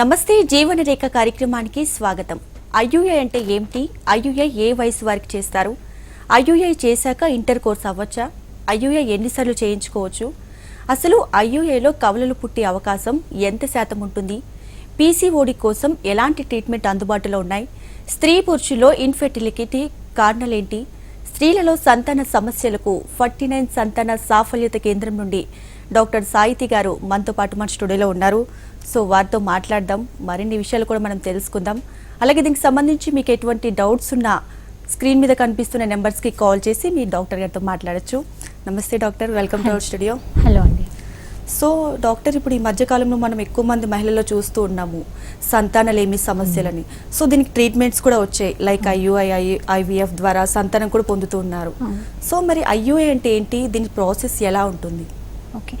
నమస్తే జీవన రేఖ కార్యక్రమానికి స్వాగతం. ఐయుఐ అంటే ఏమిటి? ఐయుఐ ఏ వయసు వారికి చేస్తారు? ఐయుఐ చేశాక ఇంటర్ కోర్స్ అవ్వచ్చా? ఐయుఐ ఎన్నిసార్లు చేయించుకోవచ్చు? అసలు ఐయుఐలో కవలలు పుట్టే అవకాశం ఎంత శాతం ఉంటుంది? పీసీఓడి కోసం ఎలాంటి ట్రీట్మెంట్ అందుబాటులో ఉన్నాయి? స్త్రీ పురుషుల్లో ఇన్ఫెర్టిలిటీ కారణాలేంటి స్త్రీలలో సంతాన సమస్యలకు ఫార్టీ నైన్ సంతాన సాఫల్యత కేంద్రం నుండి డాక్టర్ సాయితి గారు మనతో పాటు మన స్టూడియోలో ఉన్నారు. సో వారితో మాట్లాడదాం. మరిన్ని విషయాలు కూడా మనం తెలుసుకుందాం. అలాగే దీనికి సంబంధించి మీకు ఎటువంటి డౌట్స్ ఉన్నా స్క్రీన్ మీద కనిపిస్తున్న నెంబర్స్కి కాల్ చేసి మీ డాక్టర్ గారితో మాట్లాడొచ్చు. నమస్తే doctor welcome to our studio. Hello అండి. సో డాక్టర్ ఇప్పుడు ఈ మధ్యకాలంలో మనం ఎక్కువ మంది మహిళల్లో చూస్తూ ఉన్నాము సంతానలేమి సమస్యలని. సో దీనికి ట్రీట్మెంట్స్ కూడా వచ్చాయి. లైక్ ఐయుఐ ఐవీఎఫ్ ద్వారా సంతానం కూడా పొందుతూ ఉన్నారు. సో మరి ఐయుఐ అంటే ఏంటి? దీని ప్రాసెస్ ఎలా ఉంటుంది? ఓకే.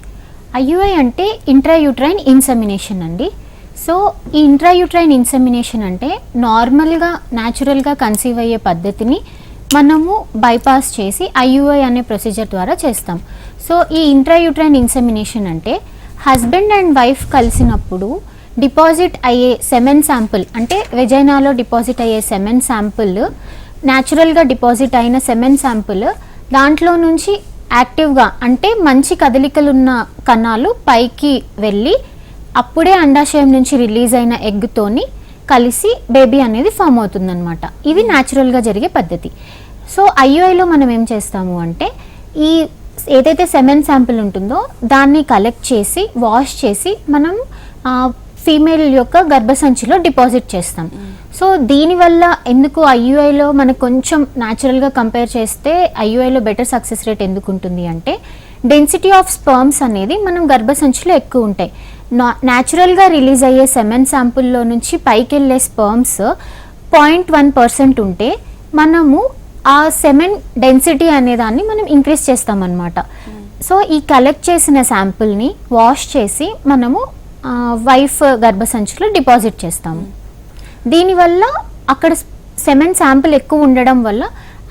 ఐయుఐ అంటే ఇంట్రాయూట్రైన్ ఇన్సెమినేషన్ అండి. సో ఈ ఇంట్రాయూట్రైన్ ఇన్సెమినేషన్ అంటే నార్మల్గా న్యాచురల్గా కన్సీవ్ అయ్యే పద్ధతిని మనము బైపాస్ చేసి ఐయుఐ అనే ప్రొసీజర్ ద్వారా చేస్తాం. సో ఈ ఇంట్రాయూట్రైన్ ఇన్సెమినేషన్ అంటే హస్బెండ్ అండ్ వైఫ్ కలిసినప్పుడు డిపాజిట్ అయ్యే సెమెన్ శాంపుల్ అంటే వెజైనాలో డిపాజిట్ అయ్యే సెమెన్ శాంపుల్ న్యాచురల్గా డిపాజిట్ అయిన సెమెన్ శాంపుల్ దాంట్లో నుంచి యాక్టివ్గా అంటే మంచి కదలికలున్న కణాలు పైకి వెళ్ళి అప్పుడే అండాశయం నుంచి రిలీజ్ అయిన ఎగ్తోని కలిసి బేబీ అనేది ఫామ్ అవుతుందన్నమాట. ఇది న్యాచురల్గా జరిగే పద్ధతి. సో ఐయుఐలో మనం ఏం చేస్తాము అంటే ఈ ఏదైతే సెమెన్ శాంపిల్ ఉంటుందో దాన్ని కలెక్ట్ చేసి వాష్ చేసి మనం ఫీమేల్ యొక్క గర్భసంచిలో డిపాజిట్ చేస్తాం. సో దీనివల్ల ఎందుకు ఐయుఐలో మనకు కొంచెం న్యాచురల్గా కంపేర్ చేస్తే ఐయుఐలో బెటర్ సక్సెస్ రేట్ ఎందుకు ఉంటుంది అంటే డెన్సిటీ ఆఫ్ స్పర్మ్స్ అనేది మనం గర్భసంచిలో ఎక్కువ ఉంటాయి. నా న్యాచురల్గా రిలీజ్ అయ్యే సెమెన్ శాంపుల్లో నుంచి పైకి వెళ్ళే స్పర్మ్స్ పాయింట్ వన్ పర్సెంట్ ఉంటే మనము ఆ సెమెన్ డెన్సిటీ అనే దాన్ని మనం ఇంక్రీజ్ చేస్తామన్నమాట. సో ఈ కలెక్ట్ చేసిన శాంపుల్ని వాష్ చేసి మనము వైఫ్ గర్భసంచిలో డిపాజిట్ చేస్తాము. దీనివల్ల అక్కడ సెమెన్ శాంపుల్ ఎక్కువ ఉండడం వల్ల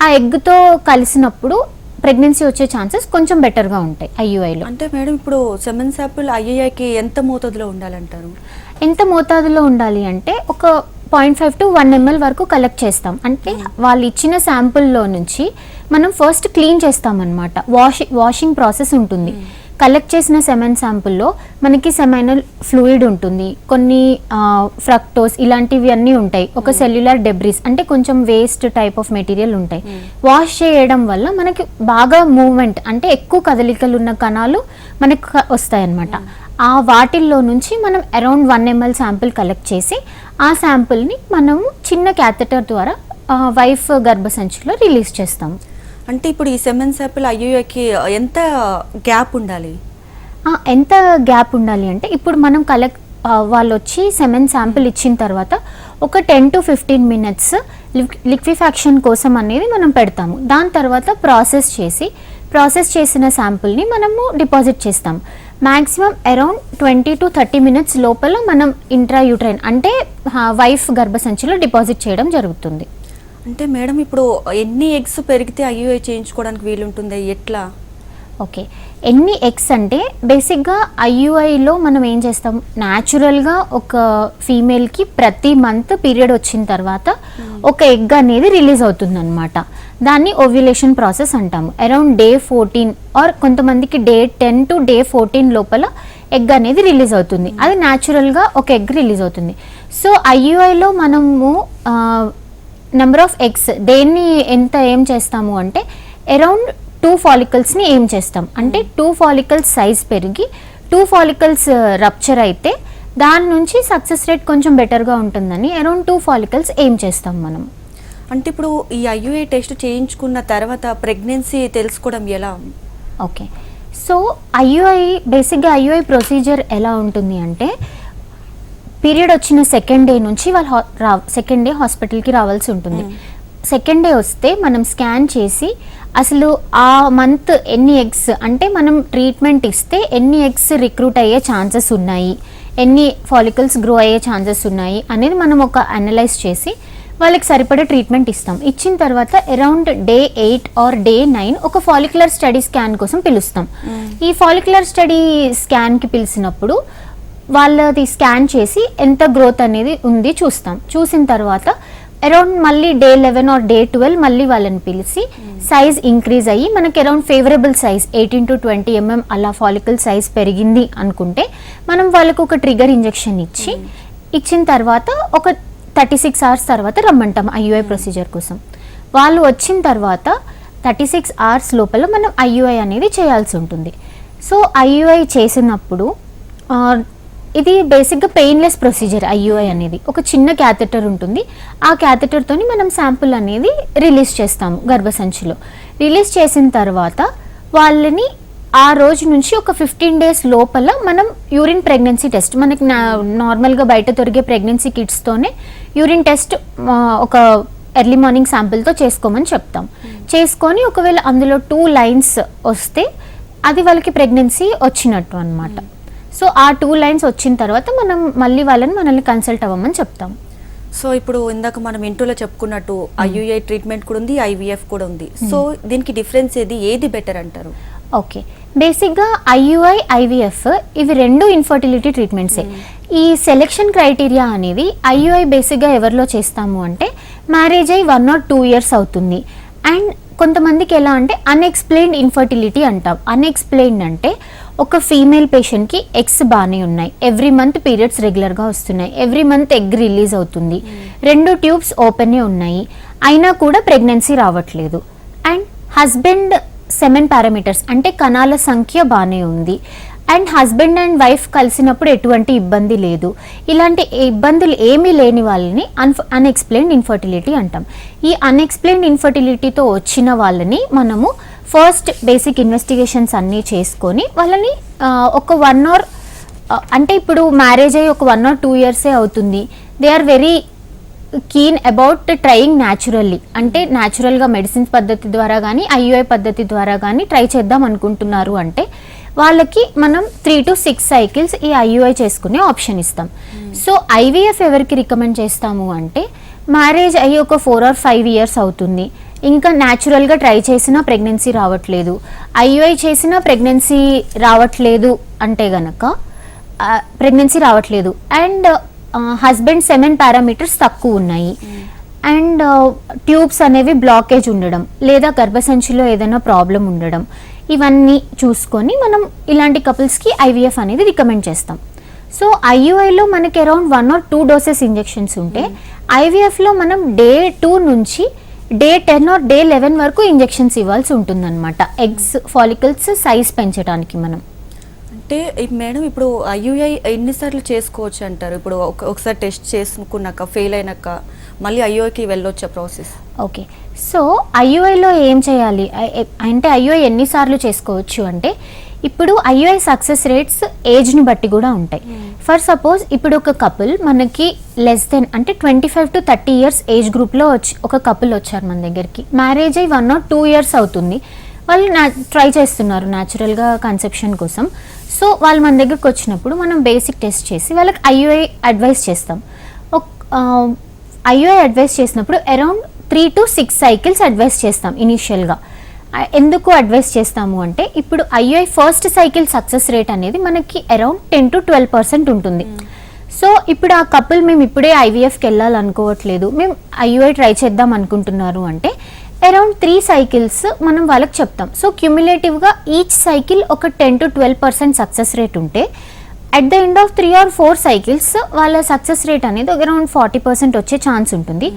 ఆ ఎగ్తో కలిసినప్పుడు ప్రెగ్నెన్సీ వచ్చే ఛాన్సెస్ కొంచెం బెటర్గా ఉంటాయి ఐయుఐలో. అంటే మేడం ఇప్పుడు సెమెన్ శాంపుల్ ఐఐఐకి ఎంత మోతాదులో ఉండాలంటారు? ఎంత మోతాదులో ఉండాలి అంటే ఒక point five to one ML వరకు కలెక్ట్ చేస్తాం. అంటే వాళ్ళు ఇచ్చిన శాంపుల్లో నుంచి మనం ఫస్ట్ క్లీన్ చేస్తాం అనమాట వాష్ వాషింగ్ ప్రాసెస్ ఉంటుంది. కలెక్ట్ చేసిన సెమెన్ శాంపుల్లో మనకి సెమైనల్ ఫ్లూయిడ్ ఉంటుంది. కొన్ని ఫ్రక్టోస్ ఇలాంటివి అన్నీ ఉంటాయి. ఒక సెల్యులర్ డెబ్రిస్ అంటే కొంచెం వేస్ట్ టైప్ ఆఫ్ మెటీరియల్ ఉంటాయి. వాష్ చేయడం వల్ల మనకి బాగా మూవ్మెంట్ అంటే ఎక్కువ కదలికలు ఉన్న కణాలు మనకు వస్తాయి అన్నమాట ఆ వాటిల్లో నుంచి మనం around one ML sample collect చేసి ఆ శాంపిల్ని మనము చిన్న క్యాథెటర్ ద్వారా వైఫ్ గర్భసంచిలో రిలీజ్ చేస్తాము. అంటే ఇప్పుడు ఈ సెమెన్స్ శాంపుల్ ఐయుఐకి ఎంత గ్యాప్ ఉండాలి? ఎంత గ్యాప్ ఉండాలి అంటే ఇప్పుడు మనం కలెక్ట్ వాళ్ళు వచ్చి సెమెన్ శాంపిల్ ఇచ్చిన తర్వాత ఒక ten to fifteen minutes liquefaction కోసం అనేది మనం పెడతాము. దాని తర్వాత ప్రాసెస్ చేసి ప్రాసెస్ చేసిన శాంపుల్ని మనము డిపాజిట్ చేస్తాం. Maximum around twenty to thirty minutes లోపల మనం ఇంట్రాయూట్రైన్ అంటే వైఫ్ గర్భసంచిలో డిపాజిట్ చేయడం జరుగుతుంది. అంటే మేడం ఇప్పుడు ఎన్ని ఎగ్స్ పెరిగితే ఐయుఐ చేయించుకోవడానికి వీలుంటుంది? ఎట్లా? ఓకే. ఎన్ని ఎగ్స్ అంటే బేసిక్గా ఐయుఐలో మనం ఏం చేస్తాం? న్యాచురల్గా ఒక ఫీమేల్కి ప్రతి మంత్ పీరియడ్ వచ్చిన తర్వాత ఒక ఎగ్ అనేది రిలీజ్ అవుతుంది అనమాట దాన్ని ఓవ్యులేషన్ ప్రాసెస్ అంటాము. అరౌండ్ డే ఫోర్టీన్ ఆర్ కొంతమందికి day ten to day fourteen లోపల ఎగ్ అనేది రిలీజ్ అవుతుంది. అది న్యాచురల్గా ఒక ఎగ్ రిలీజ్ అవుతుంది. సో ఐయుఐలో మనము నెంబర్ ఆఫ్ ఎగ్స్ దేన్ని ఎంత ఏం చేస్తాము అంటే అరౌండ్ టూ ఫాలికల్స్ని ఏం చేస్తాం. అంటే టూ ఫాలికల్స్ సైజ్ పెరిగి టూ ఫాలికల్స్ రప్చర్ అయితే దాని నుంచి సక్సెస్ రేట్ కొంచెం బెటర్గా ఉంటుందని అరౌండ్ టూ ఫాలికల్స్ ఏం చేస్తాం మనం. అంటే ఇప్పుడు ఈ ఐయుఐ టెస్ట్ చేయించుకున్న తర్వాత ప్రెగ్నెన్సీ తెలుసుకోవడం ఎలా? ఓకే సో ఐయుఐ బేసిక్గా ఐయుఐ ప్రొసీజర్ ఎలా ఉంటుంది అంటే పీరియడ్ వచ్చిన సెకండ్ డే నుంచి వాళ్ళు సెకండ్ డే హాస్పిటల్కి రావాల్సి ఉంటుంది. సెకండ్ డే వస్తే మనం స్కాన్ చేసి అసలు ఆ మంత్ ఎన్ని ఎగ్స్ అంటే మనం ట్రీట్మెంట్ ఇస్తే ఎన్ని ఎగ్స్ రిక్రూట్ అయ్యే ఛాన్సెస్ ఉన్నాయి ఎన్ని ఫాలికల్స్ గ్రో అయ్యే ఛాన్సెస్ ఉన్నాయి అనేది మనం ఒక అనలైజ్ చేసి వాళ్ళకి సరిపడే ట్రీట్మెంట్ ఇస్తాం. ఇచ్చిన తర్వాత around day eight or day nine ఒక ఫాలిక్యులర్ స్టడీ స్కాన్ కోసం పిలుస్తాం. ఈ ఫాలిక్యులర్ స్టడీ స్కాన్కి పిలిచినప్పుడు వాళ్ళది స్కాన్ చేసి ఎంత గ్రోత్ అనేది ఉంది చూస్తాం. చూసిన తర్వాత అరౌండ్ మళ్ళీ day eleven or day twelve మళ్ళీ వాళ్ళని పిలిచి సైజ్ ఇంక్రీజ్ అయ్యి మనకి around favourable size eighteen to twenty MM అలా ఫాలికల్ సైజ్ పెరిగింది అనుకుంటే మనం వాళ్ళకు ఒక ట్రిగర్ ఇంజెక్షన్ ఇచ్చి ఇచ్చిన తర్వాత ఒక థర్టీ సిక్స్ అవర్స్ తర్వాత రమ్మంటాం ఐయుఐ ప్రొసీజర్ కోసం. వాళ్ళు వచ్చిన తర్వాత థర్టీ సిక్స్ అవర్స్ లోపల మనం ఐయుఐ అనేది చేయాల్సి ఉంటుంది. సో ఐయుఐ చేసినప్పుడు ఇది బేసిక్గా పెయిన్లెస్ ప్రొసీజర్ ఐయుఐ అనేది. ఒక చిన్న క్యాథెటర్ ఉంటుంది. ఆ క్యాథెటర్తోని మనం శాంపుల్ అనేది రిలీజ్ చేస్తాము గర్భసంచిలో. రిలీజ్ చేసిన తర్వాత వాళ్ళని ఆ రోజు నుంచి ఒక ఫిఫ్టీన్ డేస్ లోపల మనం యూరిన్ ప్రెగ్నెన్సీ టెస్ట్ మనకి నా నార్మల్గా బయట దొరికే ప్రెగ్నెన్సీ కిట్స్తోనే యూరిన్ టెస్ట్ ఒక ఎర్లీ మార్నింగ్ శాంపుల్తో చేసుకోమని చెప్తాం. చేసుకొని ఒకవేళ అందులో టూ లైన్స్ వస్తే అది వాళ్ళకి ప్రెగ్నెన్సీ వచ్చినట్టు అన్నమాట. సో ఆ టూ లైన్స్ వచ్చిన తర్వాత మనం మళ్ళీ వాళ్ళని మనల్ని కన్సల్ట్ అవ్వమని చెప్తాం. సో ఇప్పుడు ఇందాక మనం ఇంటర్లో చెప్పుకున్నట్టు ఐయుఐ ట్రీట్మెంట్ కూడా ఉంది ఐవీఎఫ్ కూడా ఉంది. సో దీనికి డిఫరెన్స్ ఏది ఏది బెటర్ అంటారు? ఓకే బేసిక్గా ఐయుఐ ఐవీఎఫ్ ఇవి రెండు ఇన్ఫర్టిలిటీ ట్రీట్మెంట్సే ఈ సెలెక్షన్ క్రైటీరియా అనేది ఐయుఐ బేసిక్గా ఎవరిలో చేస్తాము అంటే మ్యారేజ్ అయ్యి వన్ ఆర్ టూ ఇయర్స్ అవుతుంది. అండ్ కొంతమందికి ఎలా అంటే అన్ఎక్స్ప్లెయిన్డ్ ఇన్ఫర్టిలిటీ అంటాం. అన్ఎక్స్ప్లెయిన్డ్ అంటే ఒక ఫీమేల్ పేషెంట్కి ఎగ్స్ బాగానే ఉన్నాయి. ఎవ్రీ మంత్ పీరియడ్స్ రెగ్యులర్గా వస్తున్నాయి. ఎవ్రీ మంత్ ఎగ్ రిలీజ్ అవుతుంది. రెండు ట్యూబ్స్ ఓపెనే ఉన్నాయి. అయినా కూడా ప్రెగ్నెన్సీ రావట్లేదు. అండ్ హస్బెండ్ సెమెన్ పారామీటర్స్ అంటే కణాల సంఖ్య బాగానే ఉంది. అండ్ హస్బెండ్ అండ్ వైఫ్ కలిసినప్పుడు ఎటువంటి ఇబ్బంది లేదు. ఇలాంటి ఇబ్బందులు ఏమీ లేని వాళ్ళని అన్ఫ అన్ఎక్స్ప్లెయిన్డ్ ఇన్ఫర్టిలిటీ అంటాం. ఈ అన్ఎక్స్ప్లెయిన్డ్ ఇన్ఫర్టిలిటీతో వచ్చిన వాళ్ళని మనము ఫస్ట్ బేసిక్ ఇన్వెస్టిగేషన్స్ అన్నీ చేసుకొని వాళ్ళని ఒక వన్ అవర్ అంటే ఇప్పుడు మ్యారేజ్ అయ్యి ఒక వన్ ఆర్ టూ ఇయర్సే అవుతుంది. They are very keen about trying naturally అంటే న్యాచురల్గా మెడిసిన్స్ పద్ధతి ద్వారా కానీ ఐయుఐ పద్ధతి ద్వారా కానీ ట్రై చేద్దాం అనుకుంటున్నారు అంటే వాళ్ళకి మనం త్రీ టు సిక్స్ సైకిల్స్ ఈ ఐయుఐ చేసుకునే ఆప్షన్ ఇస్తాం. సో ఐవీఎఫ్ ఎవరికి రికమెండ్ చేస్తాము అంటే మ్యారేజ్ అయ్యి ఒక ఫోర్ ఆర్ ఫైవ్ ఇయర్స్ అవుతుంది. ఇంకా న్యాచురల్గా ట్రై చేసినా ప్రెగ్నెన్సీ రావట్లేదు. ఐయుఐ చేసినా ప్రెగ్నెన్సీ రావట్లేదు అంటే గనక ప్రెగ్నెన్సీ రావట్లేదు. అండ్ హస్బెండ్ సెవెన్ పారామీటర్స్ తక్కువ ఉన్నాయి. అండ్ ట్యూబ్స్ అనేవి బ్లాకేజ్ ఉండడం లేదా గర్భసంచిలో ఏదైనా ప్రాబ్లం ఉండడం ఇవన్నీ చూసుకొని మనం ఇలాంటి కపుల్స్కి ఐవీఎఫ్ అనేది రికమెండ్ చేస్తాం. సో ఐయుఐలో మనకి around one or two doses injections ఉంటే ఐవీఎఫ్లో మనం డే టూ నుంచి day ten or day eleven వరకు ఇంజెక్షన్స్ ఇవ్వాల్సి ఉంటుందన్నమాట. ఎగ్స్ ఫాలికల్స్ సైజ్ పెంచడానికి మనం. అంటే మేడం ఇప్పుడు ఐయుఐ ఎన్నిసార్లు చేసుకోవచ్చు అంటారు? ఇప్పుడు ఒక- ఒకసారి టెస్ట్ చేసుకున్నాక ఫెయిల్ అయినాక మళ్ళీ ఐయుఐకి వెళ్ళొచ్చా ప్రాసెస్? ఓకే. సో ఐయుఐలో ఏం చేయాలి? అంటే ఐయుఐ ఎన్నిసార్లు చేసుకోవచ్చు అంటే ఇప్పుడు ఐయుఐ సక్సెస్ రేట్స్ ఏజ్ని బట్టి కూడా ఉంటాయి. ఫర్ సపోజ్ ఇప్పుడు ఒక కపుల్ మనకి లెస్ దెన్ అంటే twenty five to thirty years age గ్రూప్లో వచ్చి ఒక కపుల్ వచ్చారు మన దగ్గరికి. మ్యారేజ్ అయ్యి వన్ ఆర్ టూ ఇయర్స్ అవుతుంది. వాళ్ళు నా ట్రై చేస్తున్నారు న్యాచురల్గా కన్సెప్షన్ కోసం. సో వాళ్ళు మన దగ్గరికి వచ్చినప్పుడు మనం బేసిక్ టెస్ట్ చేసి వాళ్ళకి ఐయుఐ అడ్వైస్ చేస్తాం. ఐయుఐ అడ్వైస్ చేసినప్పుడు around three to six cycles advise చేస్తాం ఇనీషియల్గా ఎందుకు అడ్వైస్ చేస్తాము అంటే ఇప్పుడు II first cycle success rate అనేది మనకి around ten to twelve percent ఉంటుంది. సో ఇప్పుడు ఆ కపుల్ మేము ఇప్పుడే ఐవీఎఫ్కి వెళ్ళాలనుకోవట్లేదు. మేము ఐయుఐ ట్రై చేద్దాం అనుకుంటున్నారు అంటే అరౌండ్ త్రీ సైకిల్స్ మనం వాళ్ళకి చెప్తాం. సో క్యుములేటివ్గా ఈచ్ సైకిల్ ఒక ten to twelve percent success rate ఉంటే at the end of three or four cycles వాళ్ళ సక్సెస్ రేట్ అనేది అరౌండ్ ఫార్టీ పర్సెంట్ వచ్చే ఛాన్స్ ఉంటుంది.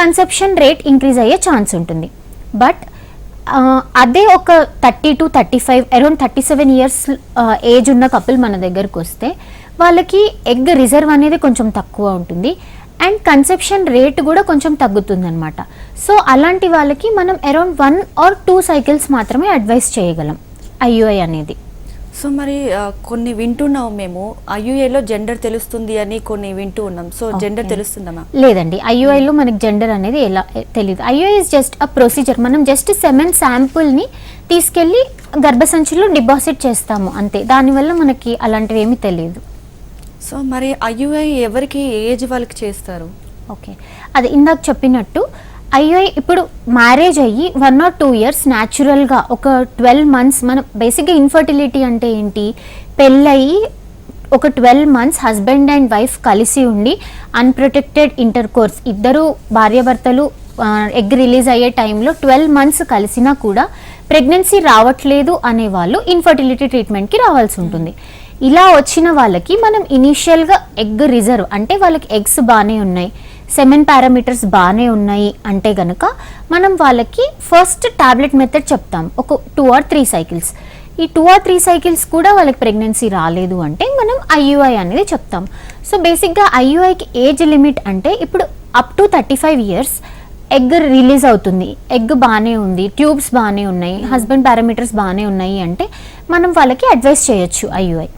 కన్సెప్షన్ రేట్ ఇంక్రీజ్ అయ్యే ఛాన్స్ ఉంటుంది. బట్ అదే ఒక thirty to thirty five around thirty seven years age ఉన్న కపుల్ మన దగ్గరకు వస్తే వాళ్ళకి ఎగ్ రిజర్వ్ అనేది కొంచెం తక్కువ ఉంటుంది. అండ్ కన్సెప్షన్ రేట్ కూడా కొంచెం తగ్గుతుంది అనమాట సో అలాంటి వాళ్ళకి మనం around one or two cycles మాత్రమే అడ్వైస్ చేయగలం ఐయుఐ అనేది. సో మరి కొన్ని వింటున్నాం మేము. ఐయుఏలో జెండర్ తెలుస్తుంది అని కొన్ని వింటూ ఉన్నాం. So gender. తెలుస్తుందా లేదండి. ఐయుఐలో మనకి జెండర్ అనేది ఎలా తెలియదు IUI is just a procedure మనం జస్ట్ సెమెన్ శాంపుల్ని తీసుకెళ్ళి గర్భసంచిలో డిపాజిట్ చేస్తాము. అంతే. దానివల్ల మనకి అలాంటివి ఏమీ తెలియదు సో మరి ఐయుఐ ఎవరికి ఏజ్ వాళ్ళకి చేస్తారు? ఓకే. అది ఇందాక చెప్పినట్టు అయ్యో ఇప్పుడు మ్యారేజ్ అయ్యి వన్ ఆర్ టూ ఇయర్స్ న్యాచురల్గా ఒక ట్వెల్వ్ మంత్స్ మనం బేసిక్గా ఇన్ఫర్టిలిటీ అంటే ఏంటి? పెళ్ళయి ఒక twelve months husband and wife కలిసి ఉండి అన్ప్రొటెక్టెడ్ ఇంటర్ కోర్స్ ఇద్దరు భార్యాభర్తలు ఎగ్ రిలీజ్ అయ్యే టైంలో ట్వెల్వ్ మంత్స్ కలిసినా కూడా ప్రెగ్నెన్సీ రావట్లేదు అనే వాళ్ళు ఇన్ఫర్టిలిటీ ట్రీట్మెంట్కి రావాల్సి ఉంటుంది. ఇలా వచ్చిన వాళ్ళకి మనం ఇనీషియల్గా ఎగ్ రిజర్వ్ అంటే వాళ్ళకి ఎగ్స్ బాగానే ఉన్నాయి. సెమెన్ పారామీటర్స్ బాగానే ఉన్నాయి అంటే గనక మనం వాళ్ళకి ఫస్ట్ టాబ్లెట్ మెథడ్ చెప్తాం. ఒక టూ ఆర్ త్రీ సైకిల్స్ ఈ టూ ఆర్ త్రీ సైకిల్స్ కూడా వాళ్ళకి ప్రెగ్నెన్సీ రాలేదు అంటే మనం ఐయుఐ అనేది చెప్తాం. సో బేసిక్గా ఐయుఐకి ఏజ్ లిమిట్ అంటే ఇప్పుడు up to thirty five years egg release అవుతుంది. ఎగ్ బాగానే ఉంది ట్యూబ్స్ బాగానే ఉన్నాయి హస్బెండ్ పారామీటర్స్ బాగానే ఉన్నాయి అంటే మనం వాళ్ళకి అడ్వైస్ చేయొచ్చు ఐయుఐ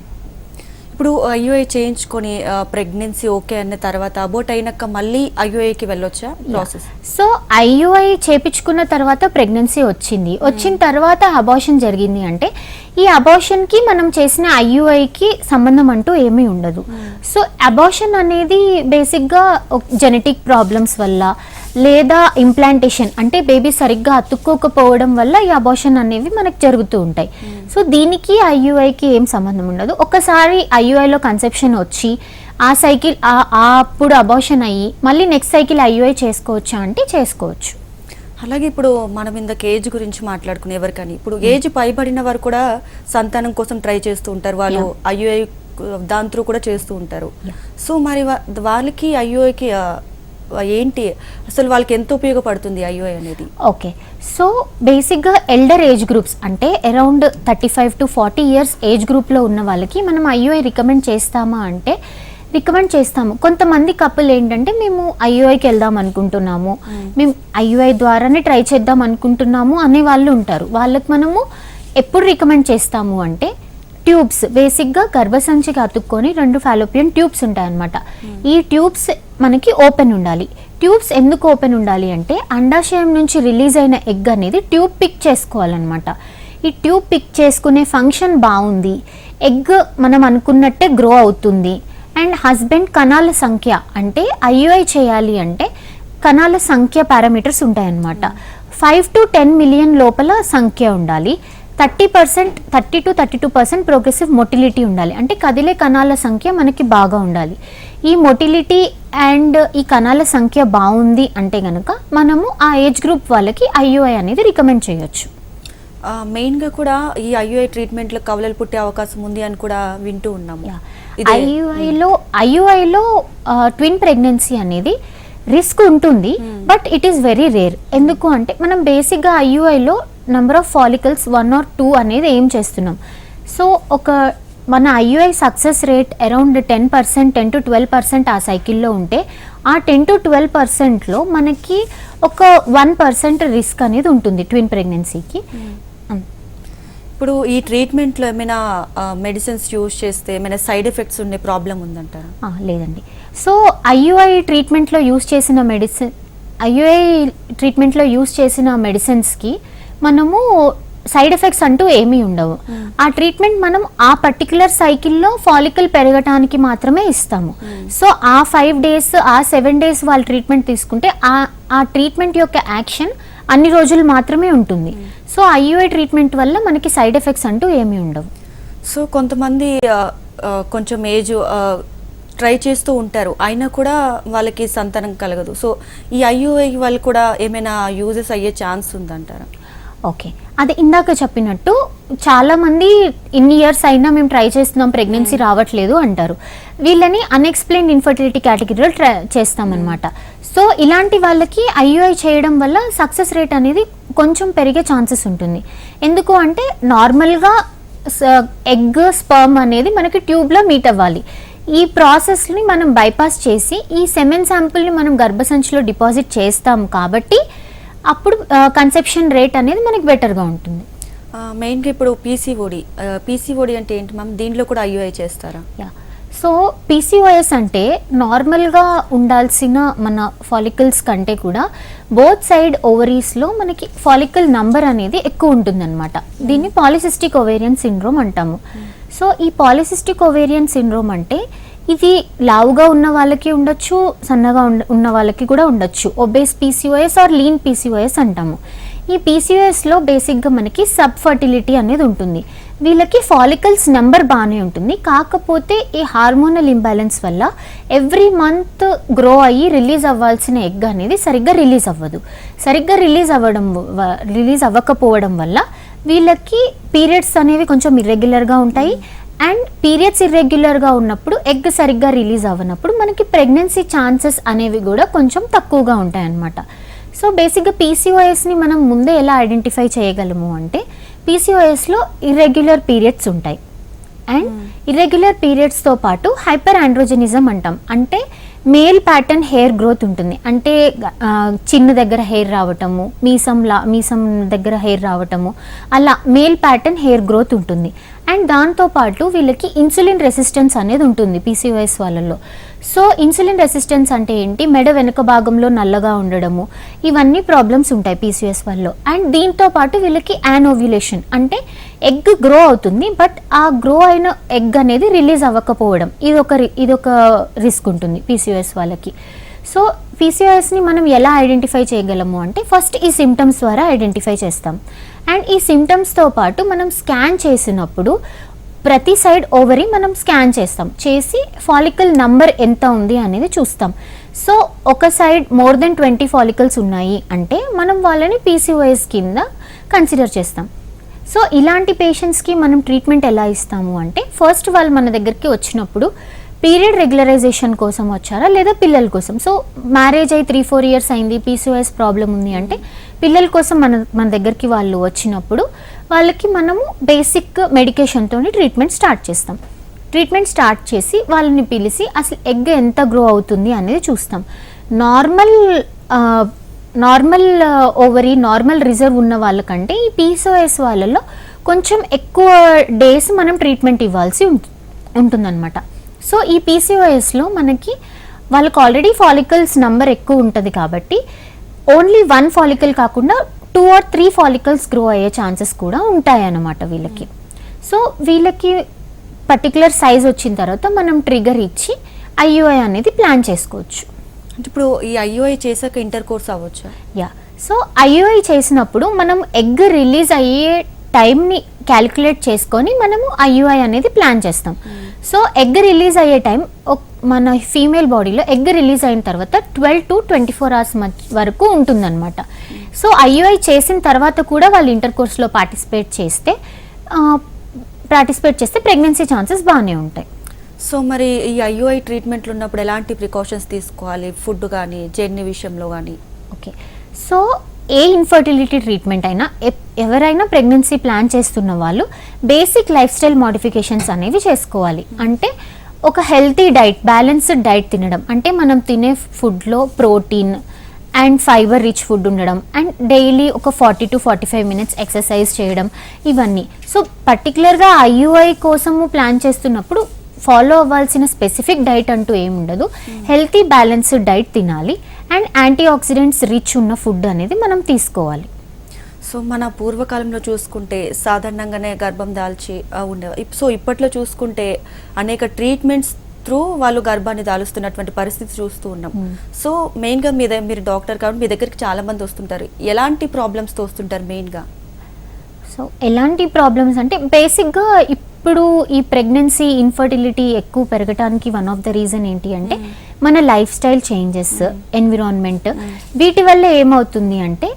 ఇప్పుడు ఐయుఐ చేయించుకొని ప్రెగ్నెన్సీ ఓకే అన్న తర్వాత అబోట్ అయినాక మళ్ళీ ఐయుఐకి వెళ్ళొచ్చా ప్రాసెస్? సో ఐయుఐ చేపించుకున్న తర్వాత ప్రెగ్నెన్సీ వచ్చింది. వచ్చిన తర్వాత అబార్షన్ జరిగింది అంటే ఈ అబార్షన్కి మనం చేసిన ఐయుఐకి సంబంధం అంటూ ఏమీ ఉండదు. సో అబార్షన్ అనేది బేసిక్గా జెనెటిక్ ప్రాబ్లమ్స్ వల్ల లేదా ఇంప్లాంటేషన్ అంటే బేబీ సరిగ్గా అతుక్కోకపోవడం వల్ల ఈ అబార్షన్ అనేవి మనకు జరుగుతూ ఉంటాయి. సో దీనికి ఐయుఐకి ఏం సంబంధం ఉండదు. ఒకసారి ఐయుఐలో కన్సెప్షన్ వచ్చి ఆ సైకిల్ అప్పుడు అబార్షన్ అయ్యి మళ్ళీ నెక్స్ట్ సైకిల్ ఐయుఐ చేసుకోవచ్చా అంటే చేసుకోవచ్చు. అలాగే ఇప్పుడు మనం ఇందాక ఏజ్ గురించి మాట్లాడుకునే ఎవరికని. ఇప్పుడు ఏజ్ పైబడిన వారు కూడా సంతానం కోసం ట్రై చేస్తూ ఉంటారు. వాళ్ళు ఐయుఐ దాని త్రూ కూడా చేస్తూ ఉంటారు. సో మరి వాళ్ళకి ఐయుఐకి ఏంటి? అసలు వాళ్ళకి ఎంత ఉపయోగపడుతుంది ఐయుఐ అనేది? ఓకే. సో బేసిక్గా ఎల్డర్ ఏజ్ గ్రూప్స్ అంటే around thirty five to forty years age గ్రూప్లో ఉన్న వాళ్ళకి మనం ఐయుఐ రికమెండ్ చేస్తామా అంటే రికమెండ్ చేస్తాము. కొంతమంది కపుల్ ఏంటంటే మేము ఐయుఐకి వెళ్దాం అనుకుంటున్నాము. మేము. ఐయుఐ ద్వారానే ట్రై చేద్దాం అనుకుంటున్నాము అనే వాళ్ళు ఉంటారు. వాళ్ళకి మనము ఎప్పుడు రికమెండ్ చేస్తాము అంటే ట్యూబ్స్ బేసిక్గా గర్భసంచికి అతుక్కొని రెండు ఫాలోపియన్ ట్యూబ్స్ ఉంటాయన్నమాట. ఈ ట్యూబ్స్ మనకి ఓపెన్ ఉండాలి. ట్యూబ్స్ ఎందుకు ఓపెన్ ఉండాలి అంటే అండాశయం నుంచి రిలీజ్ అయిన ఎగ్ అనేది ట్యూబ్ పిక్ చేసుకోవాలన్నమాట. ఈ ట్యూబ్ పిక్ చేసుకునే ఫంక్షన్ బాగుంది. ఎగ్ మనం అనుకున్నట్టే గ్రో అవుతుంది. అండ్ హస్బెండ్ కణాల సంఖ్య అంటే ఐయుఐ చేయాలి అంటే కణాల సంఖ్య పారామీటర్స్ ఉంటాయన్నమాట. ఫైవ్ టు టెన్ మిలియన్ లోపల సంఖ్య ఉండాలి. Thirty percent thirty to thirty two percent progressive motility ఉండాలి. అంటే కదిలే కణాల సంఖ్య మనకి బాగా ఉండాలి. ఈ మొటిలిటీ అండ్ ఈ కణాల సంఖ్య బాగుంది అంటే గనక మనము ఆ ఏజ్ గ్రూప్ వాళ్ళకి ఐయుఐ అనేది రికమెండ్ చేయొచ్చు. ఆ, మెయిన్గా కూడా ఈ ఐయుఐ ట్రీట్మెంట్లో కవలలు పుట్టే అవకాశం ఉంది అని కూడా వింటూ ఉన్నాము. ఐయుఐలో ఐయుఐలో ట్విన్ ప్రెగ్నెన్సీ అనేది రిస్క్ ఉంటుంది but it is very rare ఎందుకు అంటే మనం బేసిక్గా ఐయుఐలో number of follicles one or two అనేది ఏం చేస్తున్నాం. సో ఒక మన IUI success rate around ten percent ten to twelve percent ఆ సైకిల్లో ఉంటే ఆ టెన్ టు ట్వెల్వ్ పర్సెంట్లో మనకి ఒక వన్ పర్సెంట్ రిస్క్ అనేది ఉంటుంది ట్విన్ ప్రెగ్నెన్సీకి ఇప్పుడు ఈ ట్రీట్మెంట్లో ఏమైనా మెడిసిన్స్ యూజ్ చేస్తే ఏమైనా సైడ్ ఎఫెక్ట్స్ ఉండే ప్రాబ్లం ఉందంటారా? లేదండి. సో ఐయుఐ ట్రీట్మెంట్లో యూస్ చేసిన మెడిసిన్ ఐయుఐ ట్రీట్మెంట్లో యూస్ చేసిన మెడిసిన్స్కి మనము సైడ్ ఎఫెక్ట్స్ అంటూ ఏమీ ఉండవు. ఆ ట్రీట్మెంట్ మనం ఆ పర్టికులర్ సైకిల్లో ఫాలికల్ పెరగటానికి మాత్రమే ఇస్తాము. సో ఆ ఫైవ్ డేస్ ఆ సెవెన్ డేస్ వాళ్ళు ట్రీట్మెంట్ తీసుకుంటే ఆ ఆ ట్రీట్మెంట్ యొక్క యాక్షన్ అన్ని రోజులు మాత్రమే ఉంటుంది. సో ఐయుఐ ట్రీట్మెంట్ వల్ల మనకి సైడ్ ఎఫెక్ట్స్ అంటూ ఏమీ ఉండవు. సో కొంతమంది కొంచెం ఏజ్ ట్రై చేస్తూ ఉంటారు. అయినా కూడా వాళ్ళకి సంతానం కలగదు. సో ఈ ఐయుఐ వాళ్ళు కూడా ఏమైనా యూజెస్ అయ్యే ఛాన్స్ ఉందంటారా? ఓకే. అది ఇందాక చెప్పినట్టు చాలా మంది ఇన్ని ఇయర్స్ అయినా మేము ట్రై చేస్తున్నాం ప్రెగ్నెన్సీ రావట్లేదు అంటారు. వీళ్ళని అన్ఎక్స్ప్లెయిన్డ్ ఇన్ఫర్టిలిటీ కేటగిరీలో ట్రై చేస్తామన్నమాట. సో ఇలాంటి వాళ్ళకి ఐయుఐ చేయడం వల్ల సక్సెస్ రేట్ అనేది కొంచెం పెరిగే ఛాన్సెస్ ఉంటుంది. ఎందుకు అంటే నార్మల్గా ఎగ్ స్పర్మ్ అనేది మనకి ట్యూబ్లో మీట్ అవ్వాలి. ఈ ప్రాసెస్ని మనం బైపాస్ చేసి ఈ సెమెన్ శాంపుల్ని మనం గర్భసంచిలో డిపాజిట్ చేస్తాం కాబట్టి అప్పుడు కన్సెప్షన్ రేట్ అనేది మనకి బెటర్గా ఉంటుంది. మెయిన్గా ఇప్పుడు పీసీఓడి పీసీఓడి అంటే ఏంటి మ్యామ్ దీంట్లో కూడా ఐయుఐ చేస్తారా? యా సో పీసీఓఎస్ అంటే నార్మల్గా ఉండాల్సిన మన ఫాలికల్స్ కంటే కూడా బోత్ సైడ్ ఓవరీస్లో మనకి ఫాలికల్ నంబర్ అనేది ఎక్కువ ఉంటుందన్నమాట. దీన్ని పాలిసిస్టిక్ ఓవేరియన్ సిండ్రోమ్ అంటాము. సో ఈ పాలిసిస్టిక్ ఓవేరియన్ సిండ్రోమ్ అంటే ఇది లావుగా ఉన్న వాళ్ళకి ఉండొచ్చు సన్నగా ఉండ- ఉన్న వాళ్ళకి కూడా ఉండొచ్చు. Obese PCOS or lean PCOS అంటాము. ఈ పీసీఓఎస్లో బేసిక్గా మనకి సబ్ ఫర్టిలిటీ అనేది ఉంటుంది. వీళ్ళకి ఫాలికల్స్ నెంబర్ బాగానే ఉంటుంది. కాకపోతే ఈ హార్మోనల్ ఇంబ్యాలెన్స్ వల్ల ఎవ్రీ మంత్ గ్రో అయ్యి రిలీజ్ అవ్వాల్సిన ఎగ్ అనేది సరిగ్గా రిలీజ్ అవ్వదు. సరిగ్గా రిలీజ్ అవ్వడం రిలీజ్ అవ్వకపోవడం వల్ల వీళ్ళకి పీరియడ్స్ అనేవి కొంచెం ఇర్రెగ్యులర్గా ఉంటాయి. అండ్ పీరియడ్స్ ఇర్రెగ్యులర్గా ఉన్నప్పుడు ఎగ్ సరిగ్గా రిలీజ్ అవ్వనప్పుడు మనకి ప్రెగ్నెన్సీ ఛాన్సెస్ అనేవి కూడా కొంచెం తక్కువగా ఉంటాయి అన్నమాట సో బేసిక్గా పీసీఓఎస్ని మనం ముందే ఎలా ఐడెంటిఫై చేయగలము అంటే పీసీఓఎస్లో ఇర్రెగ్యులర్ పీరియడ్స్ ఉంటాయి. అండ్ ఇర్రెగ్యులర్ పీరియడ్స్తో పాటు హైపర్ ఆండ్రోజెనిజం అంటాం. అంటే మేల్ ప్యాటర్న్ హెయిర్ గ్రోత్ ఉంటుంది. అంటే చిన్న దగ్గర హెయిర్ రావటము మీసం లా మీసం దగ్గర హెయిర్ రావటము అలా మేల్ ప్యాటర్న్ హెయిర్ గ్రోత్ ఉంటుంది. అండ్ దాంతోపాటు వీళ్ళకి ఇన్సులిన్ రెసిస్టెన్స్ అనేది ఉంటుంది పీసీఓఎస్ వాళ్ళల్లో సో ఇన్సులిన్ రెసిస్టెన్స్ అంటే ఏంటి? మెడ వెనుక భాగంలో నల్లగా ఉండడము. ఇవన్నీ ప్రాబ్లమ్స్ ఉంటాయి పీసీఎస్ వల్ల అండ్ దీంతో పాటు వీళ్ళకి యానోవ్యులేషన్ అంటే ఎగ్ గ్రో అవుతుంది బట్ ఆ గ్రో అయిన ఎగ్ అనేది రిలీజ్ అవ్వకపోవడం. ఇది ఒక ఇది ఒక రిస్క్ ఉంటుంది పీసీఎస్ వాళ్ళకి. సో పీసీఎస్ని మనం ఎలా ఐడెంటిఫై చేయగలము అంటే ఫస్ట్ ఈ సిమ్టమ్స్ ద్వారా ఐడెంటిఫై చేస్తాం. అండ్ ఈ సిమ్టమ్స్తో పాటు మనం స్కాన్ చేసినప్పుడు ప్రతి సైడ్ ఓవరీ మనం స్కాన్ చేస్తాం. చేసి ఫాలికల్ నంబర్ ఎంత ఉంది అనేది చూస్తాం. సో ఒక side more than twenty follicles ఉన్నాయి అంటే మనం వాళ్ళని పీసీఓఎస్ కింద కన్సిడర్ చేస్తాం. సో ఇలాంటి పేషెంట్స్కి మనం ట్రీట్మెంట్ ఎలా ఇస్తాము అంటే ఫస్ట్ వాళ్ళు మన దగ్గరికి వచ్చినప్పుడు పీరియడ్ రెగ్యులరైజేషన్ కోసం వచ్చారా లేదా పిల్లల కోసం? సో మ్యారేజ్ అయి త్రీ ఫోర్ ఇయర్స్ అయింది పీసీఓఎస్ ప్రాబ్లం ఉంది అంటే పిల్లల కోసం మన మన దగ్గరికి వాళ్ళు వచ్చినప్పుడు వాళ్ళకి మనము బేసిక్ మెడికేషన్తో ట్రీట్మెంట్ స్టార్ట్ చేస్తాం. ట్రీట్మెంట్ స్టార్ట్ చేసి వాళ్ళని పిలిచి అసలు ఎగ్ ఎంత గ్రో అవుతుంది అనేది చూస్తాం. Normal normal ovary normal reserve ఉన్న వాళ్ళకంటే ఈ పీసోఎస్ వాళ్ళలో కొంచెం ఎక్కువ డేస్ మనం ట్రీట్మెంట్ ఇవ్వాల్సి ఉంటు ఉంటుందన్నమాట. సో ఈ పీసీఓఎస్లో మనకి వాళ్ళకి ఆల్రెడీ ఫాలికల్స్ నంబర్ ఎక్కువ ఉంటుంది కాబట్టి ఓన్లీ వన్ ఫాలికల్ కాకుండా two or three follicles grow అయ్యే ఛాన్సెస్ కూడా ఉంటాయన్నమాట వీళ్ళకి. సో వీళ్ళకి పర్టికులర్ సైజ్ వచ్చిన తర్వాత మనం ట్రిగర్ ఇచ్చి ఐయుఐ అనేది ప్లాన్ చేసుకోవచ్చు. ఇప్పుడు ఈ ఐఓఐ చేశాక ఇంటర్ కోర్స్ అవ్వచ్చా? యా సో ఐయుఐ చేసినప్పుడు మనం ఎగ్ రిలీజ్ అయ్యే టైంని క్యాలిక్యులేట్ చేసుకొని మనము ఐయుఐ అనేది ప్లాన్ చేస్తాం. సో ఎగ్ రిలీజ్ అయ్యే టైం మన ఫీమేల్ బాడీలో ఎగ్ రిలీజ్ అయిన తర్వాత twelve to twenty four hours వరకు ఉంటుందన్నమాట. సో ఐయుఐ చేసిన తర్వాత కూడా వాళ్ళు ఇంటర్ కోర్స్లో పార్టిసిపేట్ చేస్తే పార్టిసిపేట్ చేస్తే ప్రెగ్నెన్సీ ఛాన్సెస్ బాగానే ఉంటాయి. సో మరి ఈ ఐఓఐ ట్రీట్మెంట్లు ఉన్నప్పుడు ఎలాంటి ప్రికాషన్స్ తీసుకోవాలి? ఫుడ్ కానీ జర్నీ విషయంలో కానీ? ఓకే. సో ఏ ఇన్ఫర్టిలిటీ ట్రీట్మెంట్ అయినా ఎవరైనా ప్రెగ్నెన్సీ ప్లాన్ చేస్తున్న వాళ్ళు బేసిక్ లైఫ్ స్టైల్ మోడిఫికేషన్స్ అనేవి చేసుకోవాలి. అంటే ఒక హెల్తీ డైట్ బ్యాలెన్స్డ్ డైట్ తినడం. అంటే మనం తినే ఫుడ్లో protein and fibre rich food ఉండడం. అండ్ డైలీ ఒక forty to forty five minutes exercise చేయడం ఇవన్నీ. సో పర్టికులర్గా ఐయుఐ కోసము ప్లాన్ చేస్తున్నప్పుడు ఫాలో అవ్వాల్సిన స్పెసిఫిక్ డైట్ అంటూ ఏమి ఉండదు హెల్తీ బ్యాలెన్స్డ్ డైట్ తినాలి. అండ్ యాంటీ ఆక్సిడెంట్స్ రిచ్ ఉన్న ఫుడ్ అనేది మనం తీసుకోవాలి. సో మన పూర్వకాలంలో చూసుకుంటే సాధారణంగానే గర్భం దాల్చి ఇప్- సో ఇప్పట్లో చూసుకుంటే అనేక ట్రీట్మెంట్స్ త్రూ వాళ్ళు గర్భాన్ని దాలుస్తున్నటువంటి పరిస్థితి చూస్తూ ఉన్నాం. Hmm. సో మెయిన్గా మీ దగ్గర మీరు డాక్టర్ కాబట్టి మీ దగ్గరికి చాలా మంది వస్తుంటారు. ఎలాంటి ప్రాబ్లమ్స్తో వస్తుంటారు మెయిన్గా? సో ఎలాంటి ప్రాబ్లమ్స్ అంటే బేసిక్గా ఇప్పుడు ఈ ప్రెగ్నెన్సీ ఇన్ఫర్టిలిటీ ఎక్కువ పెరగడానికి వన్ ఆఫ్ ద రీజన్ ఏంటి అంటే మన లైఫ్ స్టైల్ చేంజెస్ ఎన్విరాన్మెంట్ వీటి వల్ల ఏమవుతుంది అంటే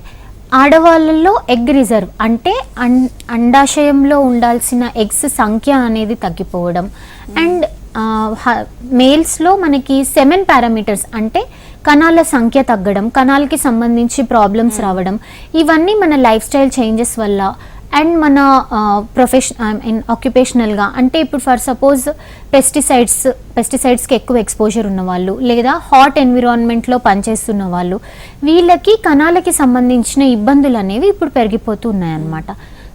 ఆడవాళ్ళలో ఎగ్ రిజర్వ్ అంటే అండాశయంలో ఉండాల్సిన ఎగ్స్ సంఖ్య అనేది తగ్గిపోవడం. అండ్ మేల్స్లో మనకి సెమెన్ పారామీటర్స్ అంటే కణాల సంఖ్య తగ్గడం కణాలకి సంబంధించి ప్రాబ్లమ్స్ రావడం ఇవన్నీ మన లైఫ్ స్టైల్ చేంజెస్ వల్ల అండ్ మన ప్రొఫెషన్ ఐ మీన్ ఆక్యుపేషనల్గా అంటే ఇప్పుడు ఫర్ సపోజ్ పెస్టిసైడ్స్ పెస్టిసైడ్స్కి ఎక్కువ ఎక్స్పోజర్ ఉన్నవాళ్ళు లేదా హాట్ ఎన్విరాన్మెంట్లో పనిచేస్తున్న వాళ్ళు వీళ్ళకి కణాలకి సంబంధించిన ఇబ్బందులు అనేవి ఇప్పుడు పెరిగిపోతూ ఉన్నాయన్నమాట.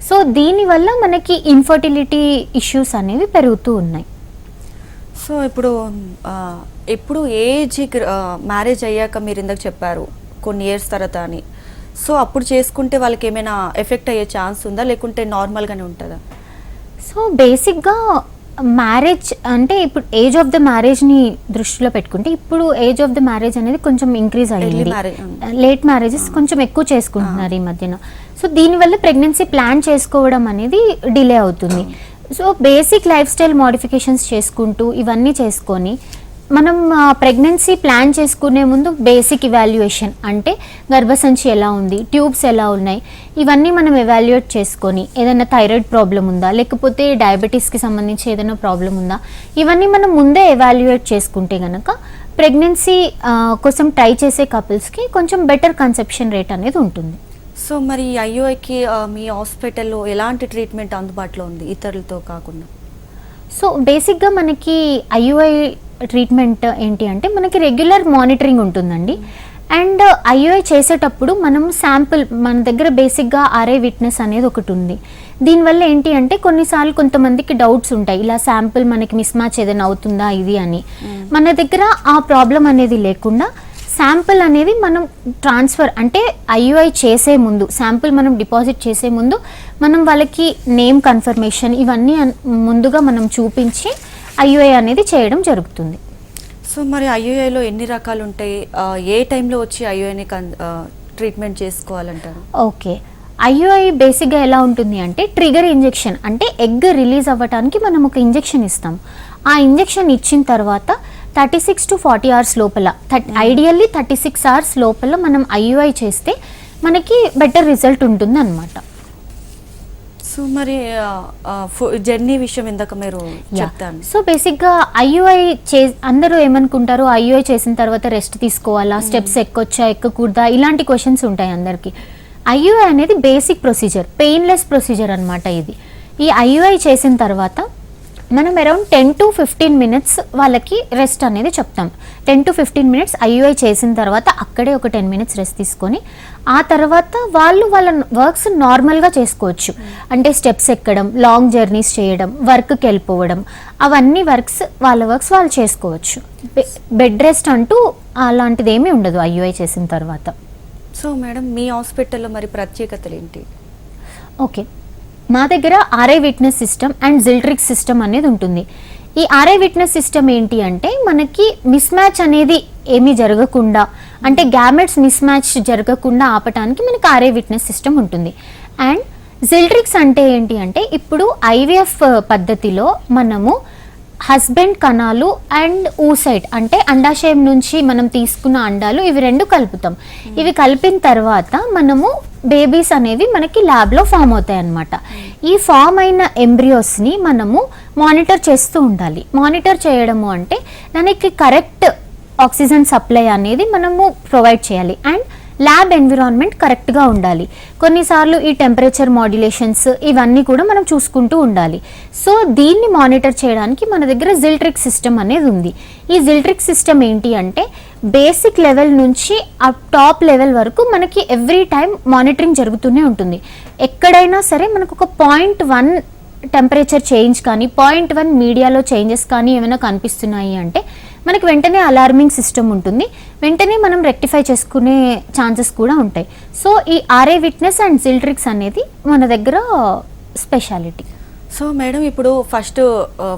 సో దీనివల్ల మనకి ఇన్ఫర్టిలిటీ ఇష్యూస్ అనేవి పెరుగుతూ ఉన్నాయి. సో ఇప్పుడు ఎప్పుడు ఏజ్ మ్యారేజ్ అయ్యాక మీరు ఇందాక చెప్పారు కొన్ని ఇయర్స్ తర్వాత అని. సో అప్పుడు చేసుకుంటే వాళ్ళకి ఏమైనా ఎఫెక్ట్ అయ్యే ఛాన్స్ ఉందా? లేకుంటే నార్మల్గానే ఉంటుందా? సో బేసిక్గా మ్యారేజ్ అంటే ఇప్పుడు ఏజ్ ఆఫ్ ద మ్యారేజ్ని దృష్టిలో పెట్టుకుంటే ఇప్పుడు ఏజ్ ఆఫ్ ద మ్యారేజ్ అనేది కొంచెం ఇంక్రీజ్ అయ్యింది. లేట్ మ్యారేజెస్ కొంచెం ఎక్కువ చేసుకుంటున్నారు ఈ మధ్యన. సో దీనివల్ల ప్రెగ్నెన్సీ ప్లాన్ చేసుకోవడం అనేది డిలే అవుతుంది. So basic lifestyle modifications చేసుకుంటూ ఇవన్నీ చేసుకొని మనం ప్రెగ్నెన్సీ ప్లాన్ చేసుకునే ముందు బేసిక్ ఇవాల్యుయేషన్ అంటే గర్భసంచి ఎలా ఉంది ట్యూబ్స్ ఎలా ఉన్నాయి ఇవన్నీ మనం ఎవాల్యుయేట్ చేసుకొని ఏదైనా థైరాయిడ్ ప్రాబ్లం ఉందా లేకపోతే డయాబెటీస్కి సంబంధించి ఏదైనా ప్రాబ్లం ఉందా ఇవన్నీ మనం ముందే ఎవాల్యుయేట్ చేసుకుంటే కనుక ప్రెగ్నెన్సీ కోసం ట్రై చేసే కపుల్స్కి కొంచెం బెటర్ కన్సెప్షన్ రేట్ అనేది ఉంటుంది. సో మరి ఐఓఐకి మీ హాస్పిటల్లో ఎలాంటి ట్రీట్మెంట్ అందుబాటులో ఉంది ఇతరులతో కాకుండా? సో బేసిక్గా మనకి ఐయుఐ ట్రీట్మెంట్ ఏంటి అంటే మనకి రెగ్యులర్ మానిటరింగ్ ఉంటుందండి. అండ్ ఐయుఐ చేసేటప్పుడు మనం శాంపుల్ మన దగ్గర బేసిక్గా ఆర్ఐ విట్నెస్ అనేది ఒకటి ఉంది. దీనివల్ల ఏంటి అంటే కొన్నిసార్లు కొంతమందికి డౌట్స్ ఉంటాయి. ఇలా శాంపుల్ మనకి మిస్ మ్యాచ్ ఏదైనా అవుతుందా ఇది అని. మన దగ్గర ఆ ప్రాబ్లం అనేది లేకుండా శాంపుల్ అనేది మనం ట్రాన్స్ఫర్ అంటే ఐయుఐ చేసే ముందు శాంపుల్ మనం డిపాజిట్ చేసే ముందు మనం వాళ్ళకి నేమ్ కన్ఫర్మేషన్ ఇవన్నీ ముందుగా మనం చూపించి ఐయుఐ అనేది చేయడం జరుగుతుంది. సో మరి ఐఓఐలో ఎన్ని రకాలు ఉంటాయి ఏ టైంలో వచ్చి ఐఓఐని ట్రీట్మెంట్ చేసుకోవాలంటారు? ఓకే. ఐయుఐ బేసిక్గా ఎలా ఉంటుంది అంటే ట్రిగర్ ఇంజెక్షన్ అంటే ఎగ్ రిలీజ్ అవ్వడానికి మనం ఒక ఇంజెక్షన్ ఇస్తాం. ఆ ఇంజెక్షన్ ఇచ్చిన తర్వాత thirty six to forty hours లోపల ఐడియల్లీ థర్టీ సిక్స్ అవర్స్ లోపల మనం ఐయుఐ చేస్తే మనకి బెటర్ రిజల్ట్ ఉంటుంది అనమాట సో మరి జర్నీ విషయం ఇందాక మీరు చెప్తాను. సో బేసిక్గా ఐయుఐ చే అందరూ ఏమనుకుంటారు? ఐయుఐ చేసిన తర్వాత రెస్ట్ తీసుకోవాలా? స్టెప్స్ ఎక్కొచ్చా? ఎక్కకూడదా? ఇలాంటి క్వశ్చన్స్ ఉంటాయి అందరికీ. ఐయుఐ అనేది బేసిక్ ప్రొసీజర్. పెయిన్లెస్ ప్రొసీజర్ అన్నమాట ఇది. ఈ ఐయుఐ చేసిన తర్వాత మనం around ten to fifteen minutes వాళ్ళకి రెస్ట్ అనేది చెప్తాం. Ten to fifteen minutes IUI చేసిన తర్వాత అక్కడే ఒక టెన్ మినిట్స్ రెస్ట్ తీసుకొని ఆ తర్వాత వాళ్ళు వాళ్ళ వర్క్స్ నార్మల్గా చేసుకోవచ్చు. అంటే స్టెప్స్ ఎక్కడం లాంగ్ జర్నీస్ చేయడం వర్క్కి వెళ్ళిపోవడం అవన్నీ వర్క్స్ వాళ్ళ వర్క్స్ వాళ్ళు చేసుకోవచ్చు. బెడ్ రెస్ట్ అంటూ అలాంటిది ఏమీ ఉండదు ఐయుఐ చేసిన తర్వాత. సో మేడం మీ హాస్పిటల్లో మరి ప్రత్యేకతలు ఏంటి? ఓకే. మా దగ్గర ఆర్ఐ విట్నెస్ సిస్టమ్ అండ్ జిల్ట్రిక్స్ సిస్టమ్ అనేది ఉంటుంది. ఈ ఆర్ఐ విట్నెస్ సిస్టమ్ ఏంటి అంటే మనకి మిస్ మ్యాచ్ అనేది ఏమీ జరగకుండా అంటే గ్యామెట్స్ మిస్ మ్యాచ్ జరగకుండా ఆపటానికి మనకి ఆర్ఐ విట్నెస్ సిస్టమ్ ఉంటుంది. అండ్ జిల్ట్రిక్స్ అంటే ఏంటి అంటే ఇప్పుడు ఐవీఎఫ్ పద్ధతిలో మనము హస్బెండ్ కణాలు అండ్ ఊసైట్ అంటే అండాశయం నుంచి మనం తీసుకున్న అండాలు ఇవి రెండు కలుపుతాం. ఇవి కలిపిన తర్వాత మనము బేబీస్ అనేవి మనకి ల్యాబ్లో ఫామ్ అవుతాయి అన్నమాట. ఈ ఫామ్ అయిన ఎంబ్రియోస్ని మనము మానిటర్ చేస్తూ ఉండాలి. మానిటర్ చేయడము అంటే దానికి కరెక్ట్ ఆక్సిజన్ సప్లై అనేది మనము ప్రొవైడ్ చేయాలి. అండ్ ల్యాబ్ ఎన్విరాన్మెంట్ కరెక్ట్గా ఉండాలి. కొన్నిసార్లు ఈ టెంపరేచర్ మాడ్యులేషన్స్ ఇవన్నీ కూడా మనం చూసుకుంటూ ఉండాలి. సో దీన్ని మానిటర్ చేయడానికి మన దగ్గర జిల్ట్రిక్ సిస్టమ్ అనేది ఉంది. ఈ జిల్ట్రిక్ సిస్టమ్ ఏంటి అంటే బేసిక్ లెవెల్ నుంచి ఆ టాప్ లెవెల్ వరకు మనకి ఎవ్రీ టైం మానిటరింగ్ జరుగుతూనే ఉంటుంది. ఎక్కడైనా సరే మనకు ఒక పాయింట్ వన్ టెంపరేచర్ చేంజ్ కానీ పాయింట్ వన్ మీడియాలో చేంజెస్ కానీ ఏమైనా కనిపిస్తున్నాయి అంటే మనకి వెంటనే అలార్మింగ్ సిస్టమ్ ఉంటుంది. వెంటనే మనం రెక్టిఫై చేసుకునే ఛాన్సెస్ కూడా ఉంటాయి. సో ఈ ఆర్ఏ విట్నెస్ అండ్ జిల్ట్రిక్స్ అనేది మన దగ్గర స్పెషాలిటీ సో మేడం ఇప్పుడు ఫస్ట్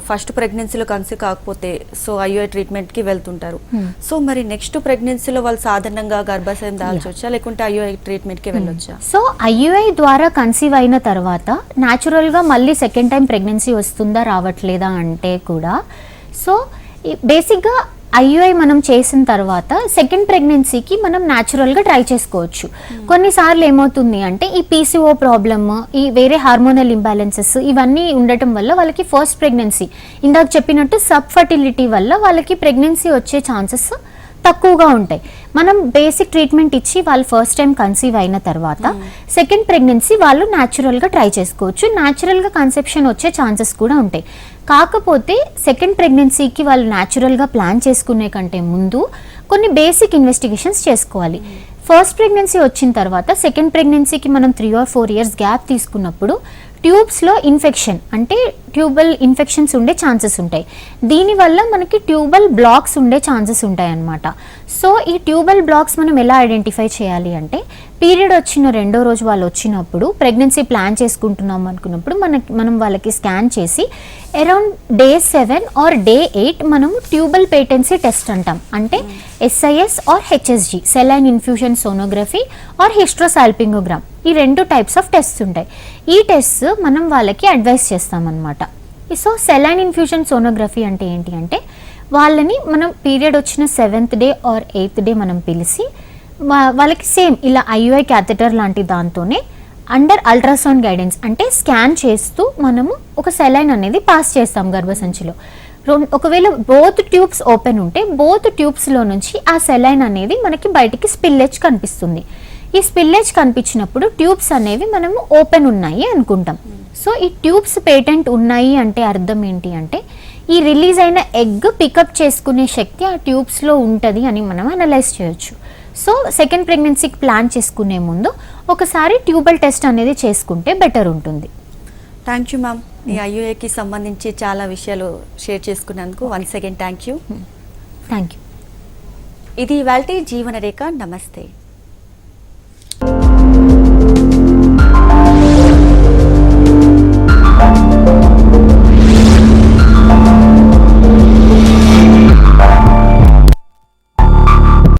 ఫస్ట్ ప్రెగ్నెన్సీలో కన్సీవ్ కాకపోతే సో ఐఓఐ ట్రీట్మెంట్కి వెళ్తుంటారు. Hmm. సో మరి నెక్స్ట్ ప్రెగ్నెన్సీలో వాళ్ళు సాధారణంగా గర్భాశయం దాల్చొచ్చా? లేకుంటే ఐఓఐ ట్రీట్మెంట్కి వెళ్ళొచ్చా? సో ఐయుఐ ద్వారా కన్సీవ్ అయిన తర్వాత న్యాచురల్గా మళ్ళీ సెకండ్ టైం ప్రెగ్నెన్సీ వస్తుందా రావట్లేదా అంటే కూడా సో బేసిక్గా ఐయుఐ మనం చేసిన తర్వాత సెకండ్ ప్రెగ్నెన్సీకి మనం న్యాచురల్గా ట్రై చేసుకోవచ్చు. కొన్నిసార్లు ఏమవుతుంది అంటే ఈ పీసీఓ ప్రాబ్లమ్ ఈ వేరే హార్మోనల్ ఇంబ్యాలెన్సెస్ ఇవన్నీ ఉండటం వల్ల వాళ్ళకి ఫస్ట్ ప్రెగ్నెన్సీ. ఇందాక చెప్పినట్టు సబ్ ఫర్టిలిటీ వల్ల వాళ్ళకి ప్రెగ్నెన్సీ వచ్చే ఛాన్సెస్ తక్కువగా ఉంటాయి. మనం బేసిక్ ట్రీట్మెంట్ ఇచ్చి వాళ్ళు ఫస్ట్ టైం కన్సీవ్ అయిన తర్వాత సెకండ్ ప్రెగ్నెన్సీ వాళ్ళు న్యాచురల్గా ట్రై చేసుకోవచ్చు. న్యాచురల్గా కన్సెప్షన్ వచ్చే ఛాన్సెస్ కూడా ఉంటాయి. కాకపోతే సెకండ్ ప్రెగ్నెన్సీకి వాళ్ళు న్యాచురల్గా ప్లాన్ చేసుకునే కంటే ముందు కొన్ని బేసిక్ ఇన్వెస్టిగేషన్స్ చేసుకోవాలి. ఫస్ట్ ప్రెగ్నెన్సీ వచ్చిన తర్వాత సెకండ్ ప్రెగ్నెన్సీకి మనం three or four years gap తీసుకున్నప్పుడు ట్యూబ్స్లో ఇన్ఫెక్షన్ అంటే ట్యూబల్ ఇన్ఫెక్షన్స్ ఉండే ఛాన్సెస్ ఉంటాయి. దీనివల్ల మనకి ట్యూబల్ బ్లాక్స్ ఉండే ఛాన్సెస్ ఉంటాయి అన్నమాట సో ఈ ట్యూబల్ బ్లాక్స్ మనం ఎలా ఐడెంటిఫై చేయాలి అంటే పీరియడ్ వచ్చిన రెండో రోజు వాళ్ళు వచ్చినప్పుడు ప్రెగ్నెన్సీ ప్లాన్ చేసుకుంటున్నాం అనుకున్నప్పుడు మనకి మనం వాళ్ళకి స్కాన్ చేసి around day seven or day eight మనము ట్యూబల్ పేటెన్సీ టెస్ట్ అంటాం. అంటే SIS or HSG saline infusion sonography or hysterosalpingogram. ఈ రెండు టైప్స్ ఆఫ్ టెస్ట్స్ ఉంటాయి. ఈ టెస్ట్ మనం వాళ్ళకి అడ్వైస్ చేస్తామన్నమాట. సో సెలైన్ ఇన్ఫ్యూషన్ సోనోగ్రఫీ అంటే ఏంటి అంటే వాళ్ళని మనం పీరియడ్ వచ్చిన seventh day or eighth day మనం పిలిచి వాళ్ళకి సేమ్ ఇలా ఐయుఐ క్యాథెటర్ లాంటి దాంతోనే అండర్ అల్ట్రాసౌండ్ గైడెన్స్ అంటే స్కాన్ చేస్తూ మనము ఒక సెలైన్ అనేది పాస్ చేస్తాం గర్భసంచిలో. ఒకవేళ బోత్ ట్యూబ్స్ ఓపెన్ ఉంటే బోత్ ట్యూబ్స్లో నుంచి ఆ సెలైన్ అనేది మనకి బయటికి స్పిల్లేజ్ కనిపిస్తుంది. ఈ స్పిల్లేజ్ కనిపించినప్పుడు ట్యూబ్స్ అనేవి మనము ఓపెన్ ఉన్నాయి అనుకుంటాం. సో ఈ ట్యూబ్స్ పేటెంట్ ఉన్నాయి అంటే అర్థం ఏంటి అంటే ఈ రిలీజ్ అయిన ఎగ్ పికప్ చేసుకునే శక్తి ఆ ట్యూబ్స్లో ఉంటుంది అని మనం అనలైజ్ చేయొచ్చు. సో సెకండ్ ప్రెగ్నెన్సీకి ప్లాన్ చేసుకునే ముందు ఒకసారి ట్యూబల్ టెస్ట్ అనేది చేసుకుంటే బెటర్ ఉంటుంది. థ్యాంక్ యూ మ్యామ్ ఈ ఐయుఏకి సంబంధించి చాలా విషయాలు షేర్ చేసుకున్నందుకు once again thank you thank you ఇది ఇవాల్టి జీవన రేఖ. నమస్తే.